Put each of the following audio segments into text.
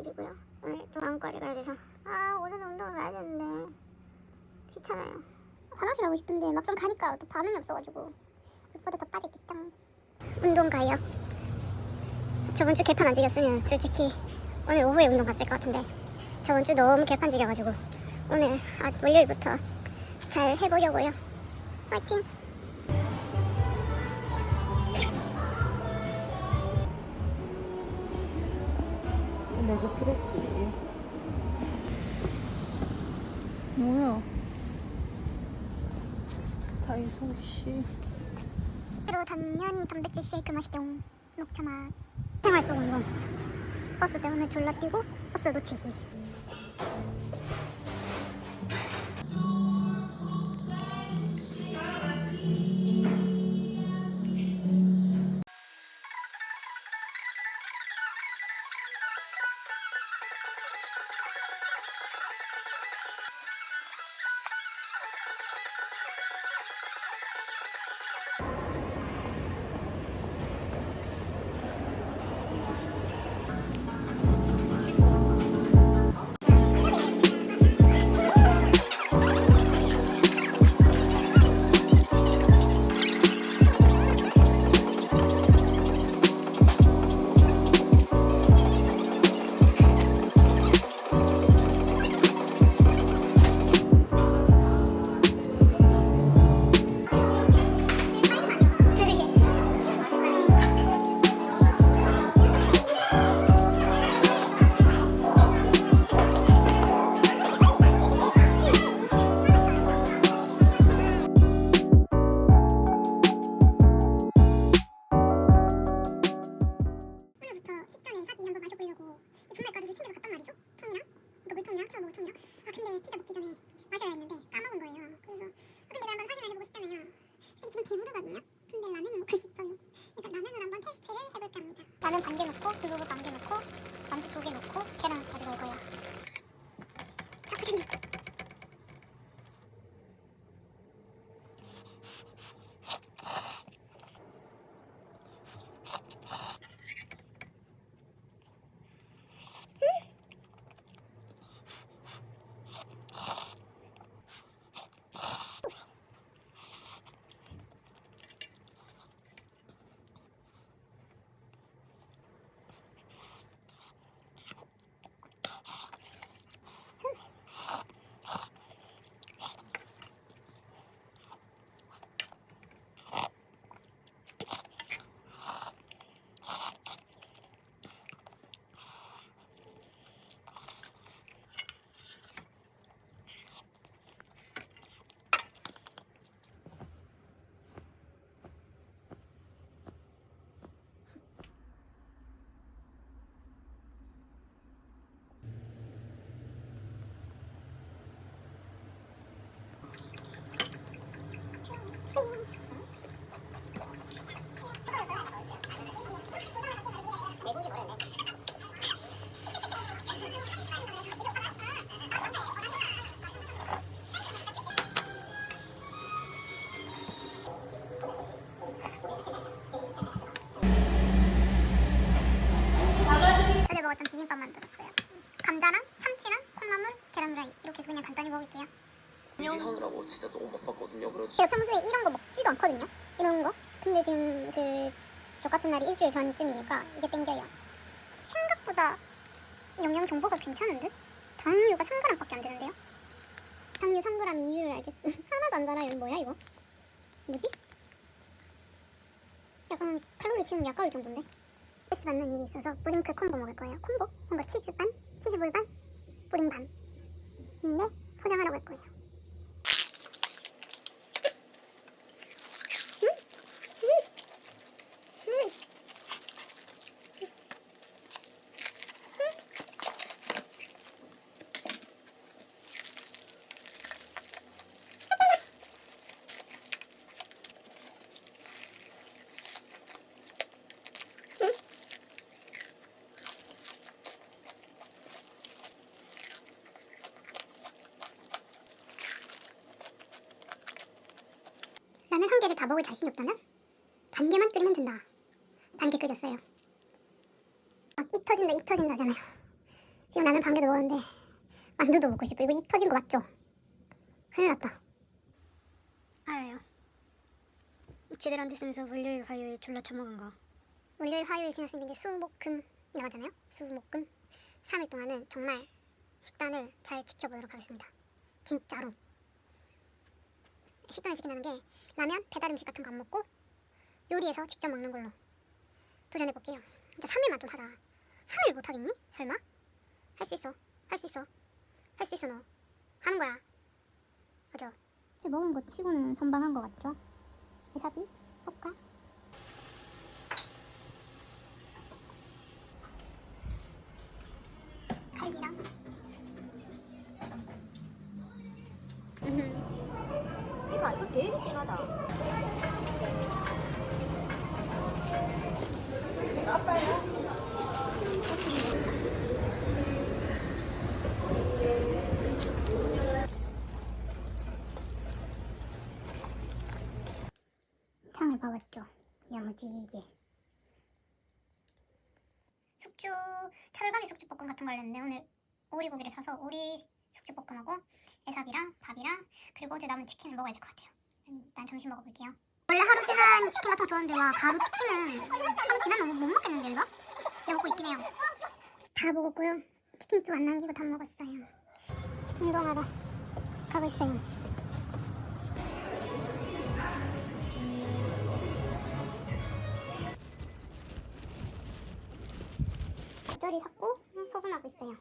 일이고요. 오늘 또 마음과를 가야 돼서 아 오늘은 운동을 가야 되는데 귀찮아요. 화장실 가고 싶은데 막상 가니까 또 반응이 없어가지고 그보다 더 빠졌겠다. 운동 가요. 저번 주 개판 안 지겼으면 솔직히 오늘 오후에 운동 갔을 것 같은데 저번 주 너무 개판 지겨가지고 오늘 아 월요일부터 잘 해보려고요. 파이팅! 레그 프레스. 뭐야? 다이소 씨. 그리고 당연히 단백질 쉐이크 맛이뿅 녹차 맛 생활 속 운동 버스 때문에 졸라 뛰고 버스 놓치기 아 근데 피자 먹기 전에 마셔야 했는데 까먹은 거예요. 그래서 아, 근데 한번 확인을 해보고 싶잖아요. 지금 배부르거든요? 근데 라면을 먹고 싶어요. 그래서 라면을 한번 테스트를 해볼까 합니다. 라면 반 개 넣고 두부부 반개 넣고 만두 두 개 넣고 계란 가지고 올 거예요 닭고기 먹었던 비빔밥 만들었어요. 감자랑 참치랑 콩나물, 계란 후라이 이렇게 해서 그냥 간단히 먹을게요. 일하느라고 진짜 너무 바빴거든요. 그래서 제가 평소에 이런 거 먹지도 않거든요. 이런 거. 근데 지금 그 똑같은 날이 일주일 전쯤이니까 이게 땡겨요. 생각보다 영양 정보가 괜찮은 듯? 당류가 3g밖에 안 되는데요? 당류 3g인 이유를 알겠어. 하나도 안 달아요. 뭐야 이거? 뭐지? 약간 칼로리 치는 약가울 정도인데? 스트레스 받는 일이 있어서 뿌링크 콤보 먹을 거예요. 콤보? 뭔가 치즈 반, 치즈볼 반, 뿌링 반. 근데 포장하러 갈 거예요. 다 먹을 자신이 없다면 반 개만 끓이면 된다. 반 개 끓였어요. 막 입 터진다 입 터진다 하잖아요. 지금 라면 반 개도 먹었는데 만두도 먹고 싶어. 이거 입 터진 거 맞죠? 큰일 났다. 알아요. 제대로 안 됐으면서 월요일, 화요일 졸라 처먹은 거. 월요일, 화요일 지났으니까 이제 수, 목, 금 나가잖아요. 수, 목, 금. 3일 동안은 정말 식단을 잘 지켜보도록 하겠습니다. 진짜로. 식단을 지킨다는 게 라면, 배달 음식 같은 거 안 먹고 요리해서 직접 먹는 걸로 도전해 볼게요. 진짜 3일만 좀 하자. 3일 못 하겠니? 설마? 할 수 있어. 할 수 있어. 할 수 있어 너. 하는 거야. 맞아. 이제 먹은 거 치고는 선방한 거 같죠? 해사비? 효과? 갈비랑 창을 봐봤죠. 야무지게. 숙주 차돌박이 숙주볶음 같은 걸 했는데 오늘 오리고기를 사서 오리 숙주볶음하고 해삼이랑 밥이랑 그리고 어제 남은 치킨을 먹어야 될 것 같아요. 일단 점심 먹어볼게요. 원래 하루 지난 치킨 같은 거 좋아하는데 와 가루 치킨은 하루 지나면 못 먹겠는데 이거? 내가 먹고 있긴 해요. 다 먹었고요. 치킨도 안 남기고 다 먹었어요. 운동하러 가고 있어요. 겉절이 샀고 소분하고 있어요.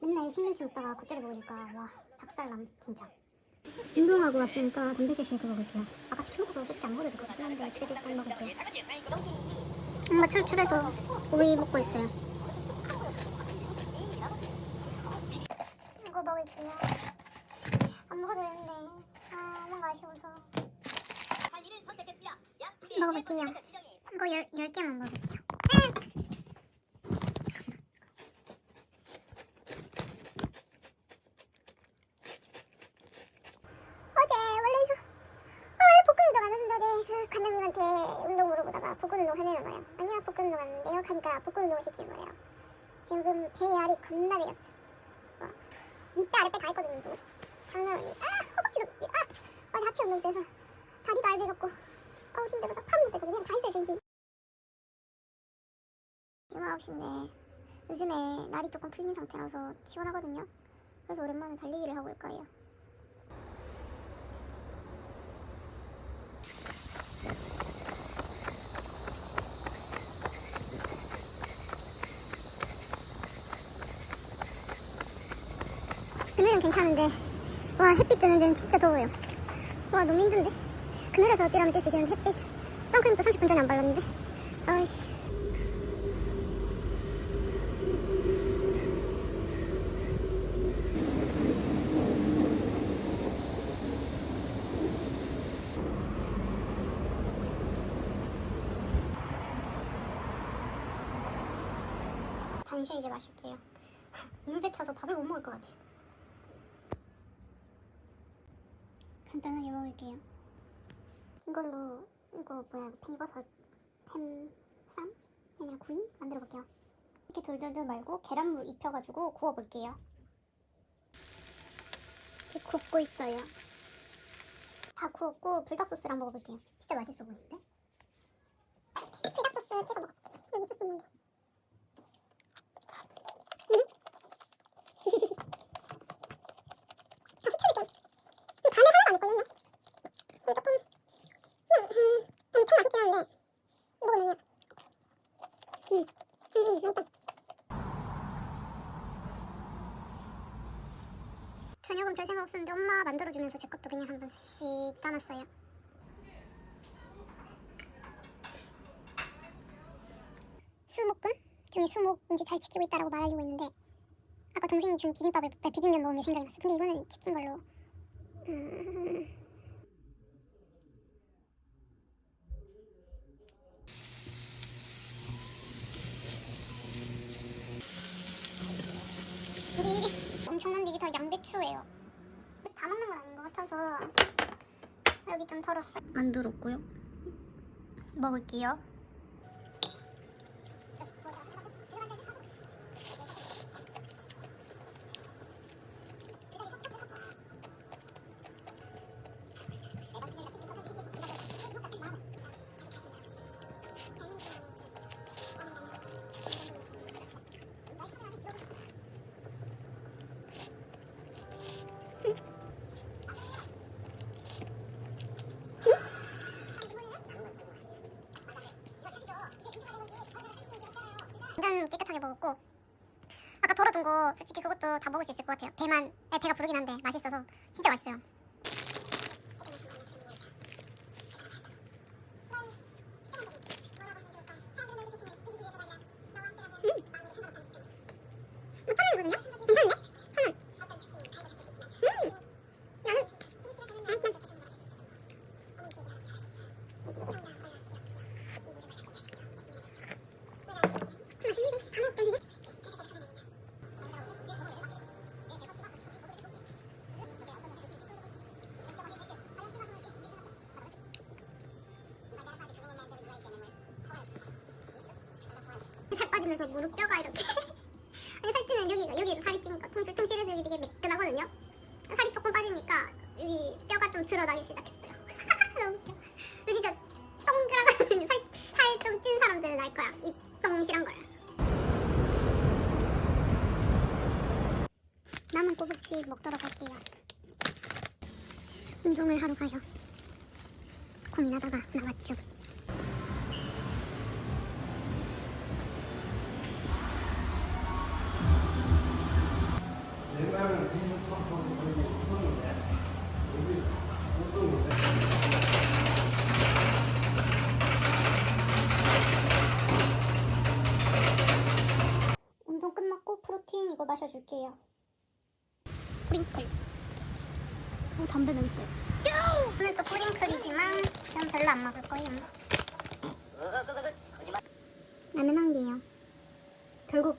맨날 신김치 먹다가 겉절이 먹으니까 와 작살남 진짜. 운동하고 왔으니까 단백질 쉐이크 먹을게요. 아까 치킨 먹어서 솔직히 안 먹어도 될것 같긴 한데 그래도 딱 먹을게요. 엄마 출출해서 오이 먹고 있어요. 이거 먹을게요. 안 먹어도 되는데 아 뭔가 아쉬워서 먹어볼게요. 이거 열, 열 개만 먹을게요. 어제 원래 이거 어, 원래 복근 운동 안 하는데 어제 그 관장님한테 운동 물어보다가 복근 운동 하냐는 거예요. 아니야 복근 운동 하는데요. 하니까 복근 운동을 시키는 거예요. 지금 배알이 겁나 되었어. 어. 밑배 아랫배 다 했거든요. 또. 장난 아니에요. 아 허벅지도 아 어제 하체 운동 때서 다리도 알배졌고 아우 힘들어 팔 못했거든요. 그냥 다 했어요 전신. 지금 9시인데 요즘에 날이 조금 풀린 상태라서 시원하거든요. 그래서 오랜만에 달리기를 하고 올 거예요. 오늘은 괜찮은데. 와 햇빛 뜨는 데는 진짜 더워요. 와 너무 힘든데? 그늘에서 뛰라면 뛸 수 있겠는데 햇빛. 선크림도 30분 전에 안 발랐는데? 아이씨. 단슈 이제 마실게요. 물 배쳐서 밥을 못 먹을 것 같아요 간단하게 먹을게요. 이걸로 이거 뭐야 팽이버섯 햄쌈 아니라 구이 만들어 볼게요. 이렇게 돌돌돌 말고 계란물 입혀가지고 구워볼게요. 이렇게 굽고 있어요. 다 구웠고 불닭 소스랑 먹어볼게요. 진짜 맛있어 보이는데? 불닭 소스 찍어 먹을게요. 여기 소스 있는데. 아, 후추를 좀 간을 하나도 안 했거든요. 근데 조금 음, 음, 엄청 맛있긴 한데 먹으면요. 음, 음, 음, 맛있다. 저녁은 별 생각 없었는데 엄마 만들어주면서 제 것도 그냥 한 번씩 따놨어요. 수목금 중에 수목 이제 잘 지키고 있다라고 말하려고 했는데 아까 동생이 준 비빔밥을 비빔면 게 생각이 났어. 근데 이거는 지킨 걸로. 음... 우리 이게 엄청난데 이게 다 양배추예요. 다 먹는 건 아닌 것 같아서 여기 좀 덜었어요. 안 들었고요. 먹을게요. 먹었고 아까 덜어둔 거 솔직히 그것도 다 먹을 수 있을 것 같아요. 배만 네, 배가 부르긴 한데 맛있어서 진짜 맛있어요. 음, 편안하거든요? 괜찮은데? 편안. 음, 나는 살 빠지면서 무릎뼈가 이렇게. 아니 살찌면 여기가 여기도 살이 찌니까 통실통실해서 여기 되게 매끈하거든요? 살이 조금 빠지니까 여기 뼈가 좀 드러나기 시작했어요. 너무 웃겨. 이거 진짜 동그라거든요 살좀 찐 사람들은 알 거야. 이 동실한 거야. 남은 꼬북치 먹도록 할게요. 운동을 하러 가요. 고민하다가 나왔죠 운동 끝났고 프로테인 이거 마셔줄게요. 뿌링클. 이 담배 냄새. 오늘 또 뿌링클이지만 저는 별로 안 먹을 거예요. 라면 한 개요. 결국